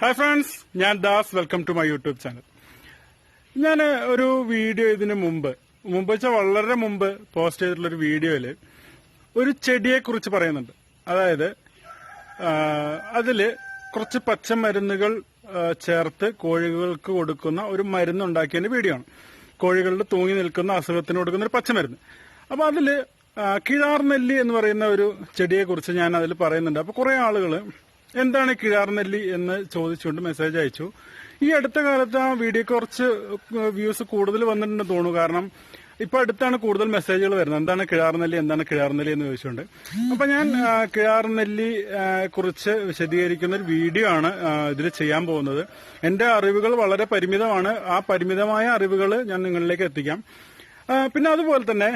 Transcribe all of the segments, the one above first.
Hi friends ഞാൻ Das. Welcome to my YouTube channel ഞാൻ ഒരു വീഡിയോ ഇതിന് മുമ്പ് മുമ്പ് വെച്ചാൽ വളരെ മുമ്പ് പോസ്റ്റ് ചെയ്തിട്ടുള്ള ഒരു വീഡിയോയിൽ ഒരു ചെടിയെ കുറിച്ച് പറയുന്നുണ്ട്. അതായത് അതിൽ കുറച്ച് പച്ചമരുന്നുകൾ ചേർത്ത് കോഴികൾക്ക് കൊടുക്കുന്ന ഒരു മരുന്ന് ഉണ്ടാക്കിയതിന്റെ വീഡിയോ ആണ്. കോഴികളുടെ തൂങ്ങി നിൽക്കുന്ന അസുഖത്തിന് കൊടുക്കുന്ന ഒരു പച്ചമരുന്ന്. അപ്പൊ അതിൽ കിഴാർ നെല്ലി എന്ന് പറയുന്ന ഒരു ചെടിയെ കുറിച്ച് ഞാൻ അതിൽ പറയുന്നുണ്ട്. അപ്പൊ കുറെ ആളുകൾ എന്താണ് കിഴാർനെല്ലി എന്ന് ചോദിച്ചുകൊണ്ട് മെസ്സേജ് അയച്ചു. ഈ അടുത്ത കാലത്ത് ആ വീഡിയോ കുറച്ച് വ്യൂസ് കൂടുതൽ വന്നിട്ടുണ്ടെന്ന് തോന്നുന്നു. കാരണം ഇപ്പൊ അടുത്താണ് കൂടുതൽ മെസ്സേജുകൾ വരുന്നത്. എന്താണ് കിഴാർനെല്ലി എന്താണ് കിഴാർനെല്ലി എന്ന് ചോദിച്ചുകൊണ്ട്. അപ്പൊ ഞാൻ കിഴാർനെല്ലി കുറിച്ച് വിശദീകരിക്കുന്ന ഒരു വീഡിയോ ആണ് ഇതിൽ ചെയ്യാൻ പോകുന്നത്. എന്റെ അറിവുകൾ വളരെ പരിമിതമാണ്. ആ പരിമിതമായ അറിവുകൾ ഞാൻ നിങ്ങളിലേക്ക് എത്തിക്കാം. പിന്നെ അതുപോലെ തന്നെ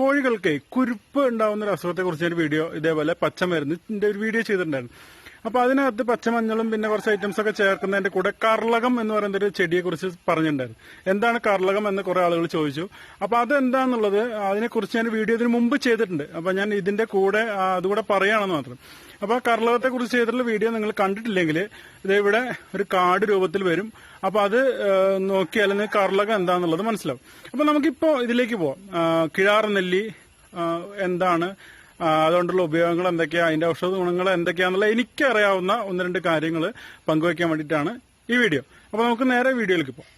കോഴികൾക്ക് കുരുപ്പ് ഉണ്ടാവുന്ന ഒരു അസുഖത്തെ കുറിച്ച് ഒരു വീഡിയോ ഇതേപോലെ പച്ചമരുന്നിന്റെ ഒരു വീഡിയോ ചെയ്തിട്ടുണ്ടായിരുന്നു. അപ്പൊ അതിനകത്ത് പച്ചമഞ്ഞളും പിന്നെ കുറച്ച് ഐറ്റംസ് ഒക്കെ ചേർക്കുന്നതിന്റെ കൂടെ കർളകം എന്ന് പറയുന്ന ഒരു ചെടിയെ കുറിച്ച് പറഞ്ഞിട്ടുണ്ടായിരുന്നു. എന്താണ് കർളകം എന്ന് കുറെ ആളുകൾ ചോദിച്ചു. അപ്പൊ അതെന്താന്നുള്ളത് അതിനെക്കുറിച്ച് ഞാൻ വീഡിയോ ഇതിന് മുമ്പ് ചെയ്തിട്ടുണ്ട്. അപ്പൊ ഞാൻ ഇതിന്റെ കൂടെ അതുകൂടെ പറയുകയാണെന്ന് മാത്രം. അപ്പൊ കർളകത്തെ കുറിച്ച് ചെയ്തിട്ടുള്ള വീഡിയോ നിങ്ങൾ കണ്ടിട്ടില്ലെങ്കിൽ ഇത് ഇവിടെ ഒരു കാർഡ് രൂപത്തിൽ വരും. അപ്പൊ അത് നോക്കിയാൽ നിങ്ങൾക്ക് കർളകം എന്താന്നുള്ളത് മനസ്സിലാവും. അപ്പൊ നമുക്കിപ്പോ ഇതിലേക്ക് പോവാം. കിഴാർ നെല്ലി എന്താണ് അതുകൊണ്ടുള്ള ഉപയോഗങ്ങൾ എന്തൊക്കെയാണ് അതിന്റെ ഔഷധ ഗുണങ്ങൾ എന്തൊക്കെയാണെന്നുള്ള എനിക്കറിയാവുന്ന ഒന്ന് രണ്ട് കാര്യങ്ങൾ പങ്കുവയ്ക്കാൻ വേണ്ടിയിട്ടാണ് ഈ വീഡിയോ. അപ്പൊ നമുക്ക് നേരെ വീഡിയോയിലേക്ക് പോകാം.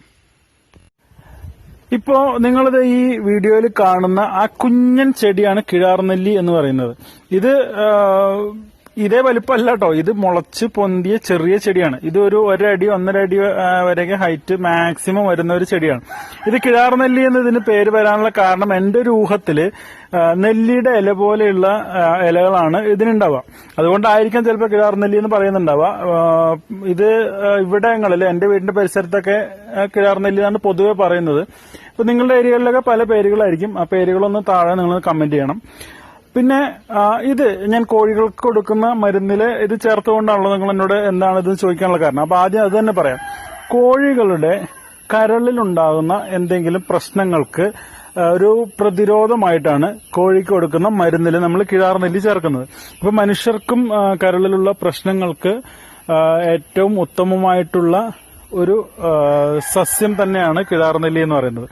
ഇപ്പോ നിങ്ങളിത് ഈ വീഡിയോയിൽ കാണുന്ന ആ കുഞ്ഞൻ ചെടിയാണ് കിഴാർനെല്ലി എന്ന് പറയുന്നത്. ഇത് ഇതേ വലിപ്പമല്ല കേട്ടോ ഇത് മുളച്ച് പൊന്തിയ ചെറിയ ചെടിയാണ്. ഇത് ഒരു ഒരടി ഒന്നര അടി വരെയൊക്കെ ഹൈറ്റ് മാക്സിമം വരുന്ന ഒരു ചെടിയാണ്. ഇത് കിഴാർനെല്ലി എന്ന് ഇതിന് പേര് വരാനുള്ള കാരണം എന്റെ ഒരു ഊഹത്തിൽ നെല്ലിയുടെ ഇല പോലെയുള്ള ഇലകളാണ് ഇതിനുണ്ടാവുക. അതുകൊണ്ടായിരിക്കാം ചിലപ്പോൾ കിഴാർനെല്ലി എന്ന് പറയുന്നുണ്ടാവുക. ഇത് ഇവിടങ്ങളിൽ എന്റെ വീടിന്റെ പരിസരത്തൊക്കെ കിഴാർ നെല്ലി എന്നാണ് പൊതുവെ പറയുന്നത്. ഇപ്പൊ നിങ്ങളുടെ ഏരിയകളിലൊക്കെ പല പേരുകളായിരിക്കും. ആ പേരുകളൊന്ന് താഴെ നിങ്ങൾ കമന്റ് ചെയ്യണം. പിന്നെ ഇത് ഞാൻ കോഴികൾക്ക് കൊടുക്കുന്ന മരുന്നിൽ ഇത് ചേർത്തുകൊണ്ടാണല്ലോ നിങ്ങൾ എന്നോട് എന്താണ് ഇത് ചോദിക്കാനുള്ള കാരണം. അപ്പൊ ആദ്യം അത് തന്നെ പറയാം. കോഴികളുടെ കരളിലുണ്ടാകുന്ന എന്തെങ്കിലും പ്രശ്നങ്ങൾക്ക് ഒരു പ്രതിരോധമായിട്ടാണ് കോഴിക്ക് കൊടുക്കുന്ന മരുന്നിൽ നമ്മൾ കിഴാർനെല്ലി ചേർക്കുന്നത്. ഇപ്പൊ മനുഷ്യർക്കും കരളിലുള്ള പ്രശ്നങ്ങൾക്ക് ഏറ്റവും ഉത്തമമായിട്ടുള്ള ഒരു സസ്യം തന്നെയാണ് കിഴാർനെല്ലി എന്ന് പറയുന്നത്.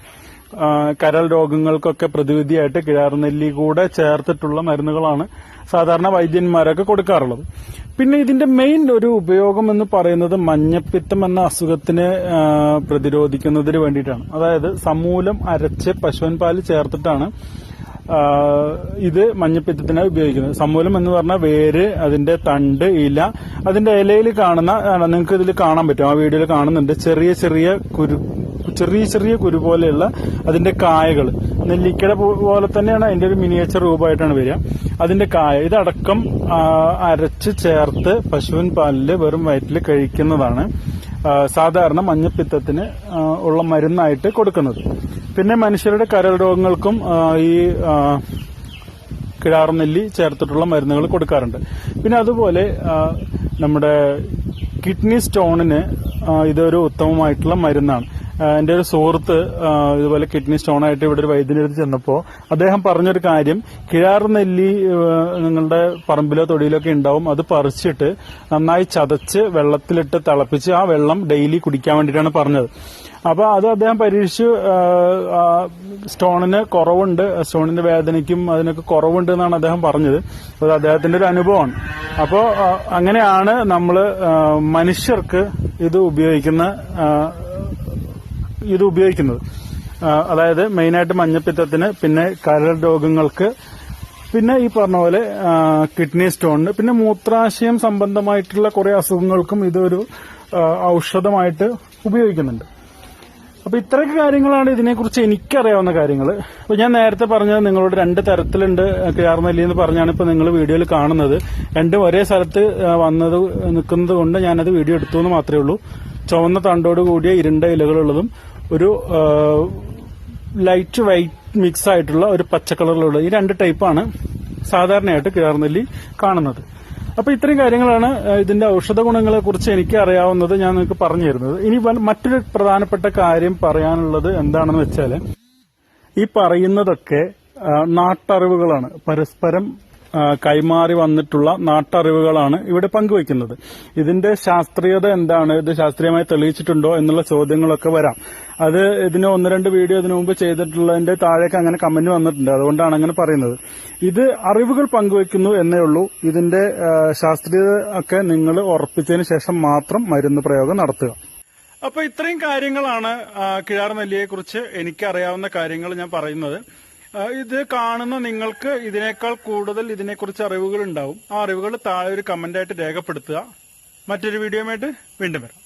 കരൾ രോഗങ്ങൾക്കൊക്കെ പ്രതിവിധിയായിട്ട് കിഴാർനെല്ലി കൂടെ ചേർത്തിട്ടുള്ള മരുന്നുകളാണ് സാധാരണ വൈദ്യന്മാരൊക്കെ കൊടുക്കാറുള്ളത്. പിന്നെ ഇതിന്റെ മെയിൻ ഒരു ഉപയോഗം എന്ന് പറയുന്നത് മഞ്ഞപ്പിത്തം എന്ന അസുഖത്തിനെ പ്രതിരോധിക്കുന്നതിന് വേണ്ടിയിട്ടാണ്. അതായത് സമൂലം അരച്ച് പശുവൻ പാൽ ചേർത്തിട്ടാണ് ഇത് മഞ്ഞപ്പിത്തത്തിനായി ഉപയോഗിക്കുന്നത്. സമൂലം എന്ന് പറഞ്ഞാൽ വേര് അതിന്റെ തണ്ട് ഇല അതിന്റെ ഇലയിൽ കാണുന്ന നിങ്ങൾക്ക് ഇതിൽ കാണാൻ പറ്റും. ആ വീഡിയോയിൽ കാണുന്നുണ്ട്. ചെറിയ ചെറിയ കുരു ചെറിയ ചെറിയ കുരു പോലെയുള്ള അതിന്റെ കായകൾ. നെല്ലിക്കട പോലെ തന്നെയാണ് അതിന്റെ ഒരു മിനിയേച്ചർ രൂപമായിട്ടാണ് വരിക. അതിന്റെ കായ ഇതടക്കം അരച്ച് ചേർത്ത് പശുവിൻ പാലിൽ വെറും വയറ്റിൽ കഴിക്കുന്നതാണ് സാധാരണ മഞ്ഞപ്പിത്തത്തിന് ഉള്ള മരുന്നായിട്ട് കൊടുക്കുന്നത്. പിന്നെ മനുഷ്യരുടെ കരൾ രോഗങ്ങൾക്കും ഈ കിഴാർനെല്ലി ചേർത്തിട്ടുള്ള മരുന്നുകൾ കൊടുക്കാറുണ്ട്. പിന്നെ അതുപോലെ നമ്മുടെ കിഡ്നി സ്റ്റോണിന് ഇതൊരു ഉത്തമമായിട്ടുള്ള മരുന്നാണ്. ആ, എന്റെ ഒരു സുഹൃത്ത് ഇതുപോലെ കിഡ്നി സ്റ്റോൺ ആയിട്ട് ഇവിടെ ഒരു വൈദ്യുതി എടുത്ത് ചെന്നപ്പോ അദ്ദേഹം പറഞ്ഞൊരു കാര്യം കിഴാർ നെല്ലി നിങ്ങളുടെ പറമ്പിലോ തൊടിയിലോ ഒക്കെ ഉണ്ടാവും അത് പറിച്ചിട്ട് നന്നായി ചതച്ച് വെള്ളത്തിലിട്ട് തിളപ്പിച്ച് ആ വെള്ളം ഡെയിലി കുടിക്കാൻ വേണ്ടിയിട്ടാണ് പറഞ്ഞത്. അപ്പൊ അത് അദ്ദേഹം പരീക്ഷിച്ച് സ്റ്റോണിന് കുറവുണ്ട് സ്റ്റോണിന്റെ വേദനയ്ക്കും അതിനൊക്കെ കുറവുണ്ട് എന്നാണ് അദ്ദേഹം പറഞ്ഞത്. അത് അദ്ദേഹത്തിന്റെ ഒരു അനുഭവമാണ്. അപ്പോൾ അങ്ങനെയാണ് നമ്മൾ മനുഷ്യർക്ക് ഇത് ഉപയോഗിക്കുന്ന ഇത് ഉപയോഗിക്കുന്നത്. അതായത് മെയിനായിട്ട് മഞ്ഞപ്പിത്തത്തിന് പിന്നെ കരൾ രോഗങ്ങൾക്ക് പിന്നെ ഈ പറഞ്ഞ പോലെ കിഡ്നി സ്റ്റോണിന് പിന്നെ മൂത്രാശയം സംബന്ധമായിട്ടുള്ള കുറെ അസുഖങ്ങൾക്കും ഇതൊരു ഔഷധമായിട്ട് ഉപയോഗിക്കുന്നുണ്ട്. അപ്പൊ ഇത്രയൊക്കെ കാര്യങ്ങളാണ് ഇതിനെക്കുറിച്ച് എനിക്കറിയാവുന്ന കാര്യങ്ങൾ അപ്പൊ ഞാൻ നേരത്തെ പറഞ്ഞത് നിങ്ങളോട് രണ്ട് തരത്തിലുണ്ട് കിയാർനെല്ലി എന്ന് പറഞ്ഞാണ് ഇപ്പൊ നിങ്ങൾ വീഡിയോയിൽ കാണുന്നത്. രണ്ടും ഒരേ സ്ഥലത്ത് വന്നത് നിൽക്കുന്നത് കൊണ്ട് ഞാനത് വീഡിയോ എടുത്തു എന്ന് മാത്രമേ ഉള്ളൂ. ചുവന്ന തണ്ടോട് കൂടിയ ഇരുണ്ട ഇലകളുള്ളതും ഒരു ലൈറ്റ് വൈറ്റ് മിക്സ് ആയിട്ടുള്ള ഒരു പച്ച കളറിലുള്ള ഈ രണ്ട് ടൈപ്പാണ് സാധാരണയായിട്ട് കിഴാർനെല്ലി കാണുന്നത്. അപ്പൊ ഇത്രയും കാര്യങ്ങളാണ് ഇതിന്റെ ഔഷധ ഗുണങ്ങളെ കുറിച്ച് എനിക്ക് അറിയാവുന്നത് ഞാൻ നിങ്ങൾക്ക് പറഞ്ഞു തരുന്നത്. ഇനി മറ്റൊരു പ്രധാനപ്പെട്ട കാര്യം പറയാനുള്ളത് എന്താണെന്ന് വെച്ചാൽ ഈ പറയുന്നതൊക്കെ നാട്ടറിവുകളാണ്. പരസ്പരം കൈമാറി വന്നിട്ടുള്ള നാട്ടറിവുകളാണ് ഇവിടെ പങ്കുവയ്ക്കുന്നത്. ഇതിന്റെ ശാസ്ത്രീയത എന്താണ്? ഇത് ശാസ്ത്രീയമായി തെളിയിച്ചിട്ടുണ്ടോ എന്നുള്ള ചോദ്യങ്ങളൊക്കെ വരാം. അത് ഇതിന് ഒന്ന് രണ്ട് വീഡിയോ ഇതിനു മുമ്പ് ചെയ്തിട്ടുള്ളതിന്റെ താഴേക്ക് അങ്ങനെ കമന്റ് വന്നിട്ടുണ്ട്. അതുകൊണ്ടാണ് അങ്ങനെ പറയുന്നത്. ഇത് അറിവുകൾ പങ്കുവയ്ക്കുന്നു എന്നേ ഉള്ളൂ. ഇതിന്റെ ശാസ്ത്രീയത ഒക്കെ നിങ്ങൾ ഉറപ്പിച്ചതിന് ശേഷം മാത്രം മരുന്ന് പ്രയോഗം നടത്തുക. അപ്പൊ ഇത്രയും കാര്യങ്ങളാണ് കിഴാർ നെല്ലിയെ കുറിച്ച് എനിക്കറിയാവുന്ന കാര്യങ്ങൾ ഞാൻ പറയുന്നത്. ഇത് കാണുന്ന നിങ്ങൾക്ക് ഇതിനേക്കാൾ കൂടുതൽ ഇതിനെക്കുറിച്ച് അറിവുകൾ ഉണ്ടാവും. ആ അറിവുകൾ താഴെ ഒരു കമന്റായിട്ട് രേഖപ്പെടുത്തുക. മറ്റൊരു വീഡിയോയുമായിട്ട് വീണ്ടും വരാം.